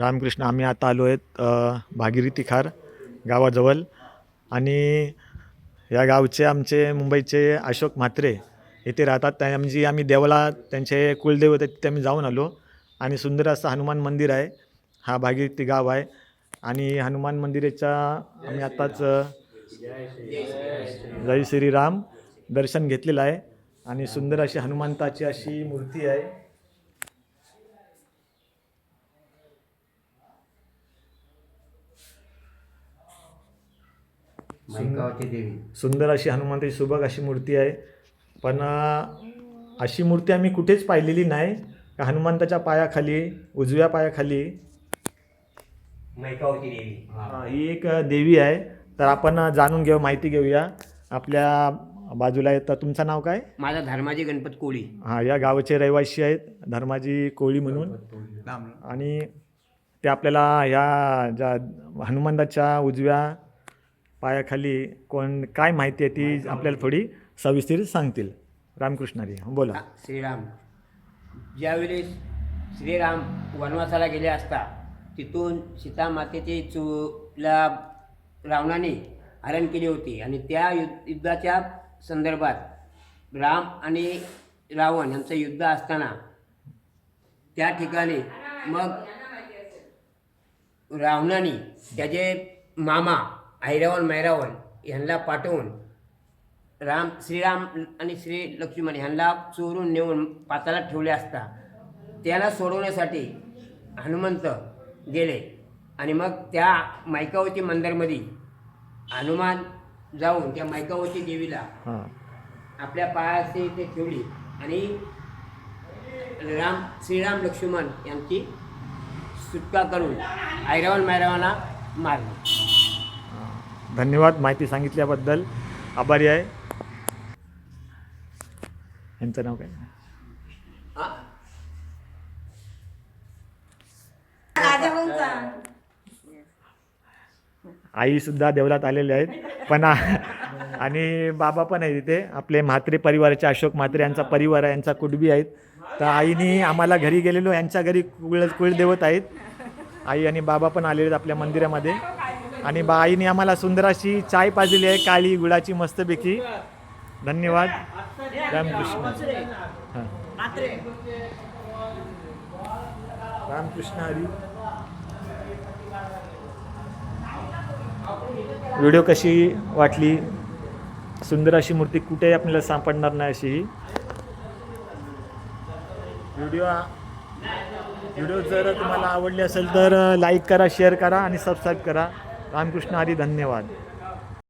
रामकृष्ण आम्ही आता आलो आहेत भागिरी भागीरथी खार गावाजवळ. आणि या गावचे आमचे मुंबईचे अशोक म्हात्रे येथे राहतात. त्या म्हणजे आम्ही देवाला त्यांचे कुलदेव होते तिथे आम्ही जाऊन आलो. आणि सुंदर असं हनुमान मंदिर आहे. हा भागीरथी गाव आहे. आणि हनुमान मंदिराच्या आम्ही आत्ताच जय श्रीराम दर्शन घेतलेलं आहे. आणि सुंदर अशी हनुमंताची अशी मूर्ती आहे. मैकावती देवी. सुंदर अशी हनुमंताची सुबक अशी मूर्ती आहे. पण अशी मूर्ती आम्ही कुठेच पाहिलेली नाही. का हनुमंताच्या पायाखाली उजव्या पायाखाली. मैकावती देवी. ही एक देवी आहे. तर आपण जाणून घेऊ माहिती घेऊया. आपल्या बाजूला येतं. तुमचं नाव काय? माझा धर्माजी गणपत कोळी. हां या गावाचे रहिवासी आहेत. धर्माजी कोळी म्हणून. आणि ते आपल्याला ह्या ज्या हनुमंताच्या उजव्या पायाखाली कोण काय माहिती आहे ती आपल्याला थोडी सविस्तर सांगतील. रामकृष्णारी बोला. श्रीराम. ज्यावेळेस श्रीराम वनवासाला गेले असता तिथून सीता मातेचे चुला रावणाने हरण केली होती आणि त्या युद्ध युद्धाच्या संदर्भात राम आणि रावण यांचं युद्ध असताना त्या ठिकाणी मग रावणाने त्याचे मामा ऐरावण मैरावण यांना पाठवून राम श्रीराम आणि श्री लक्ष्मण ह्यांना चोरून नेऊन पाताळात ठेवले असता त्याला सोडवण्यासाठी हनुमंत गेले. आणि मग त्या मैकावती मंदिरमध्ये हनुमान जाऊन त्या मैकावती देवीला आपल्या पायाचे ते ठेवली. आणि राम श्रीराम लक्ष्मण यांची सुटका करून ऐरावण मैरावांना मारले. धन्यवाद माहिती सांगितल्याबद्दल. आभारी आहे. यांचं नाव काय? आईसुद्धा देवळात आलेले आहेत. पण आणि बाबा पण आहे तिथे आपले म्हात्रे परिवाराचे अशोक म्हात्रे यांचा परिवार आहे यांचा कुटबी आहेत. तर आईने आम्हाला घरी गेलेलो यांच्या घरी कुळ कुळदेवत आहेत. आई आणि बाबा पण आलेले आहेत आपल्या मंदिरामध्ये. आणि बा आईने आम्हाला सुंदर अशी चाय पाजलेली आहे काळी गुळाची मस्तपैकी. धन्यवाद. रामकृष्ण हां. रामकृष्ण हरी. व्हिडिओ कशी वाटली? सुंदर अशी मूर्ती कुठेही आपल्याला सापडणार नाही अशी. ही व्हिडिओ व्हिडिओ जर तुम्हाला आवडली असेल तर लाईक करा शेअर करा आणि सबस्क्राईब करा. रामकृष्ण हरी धन्यवाद.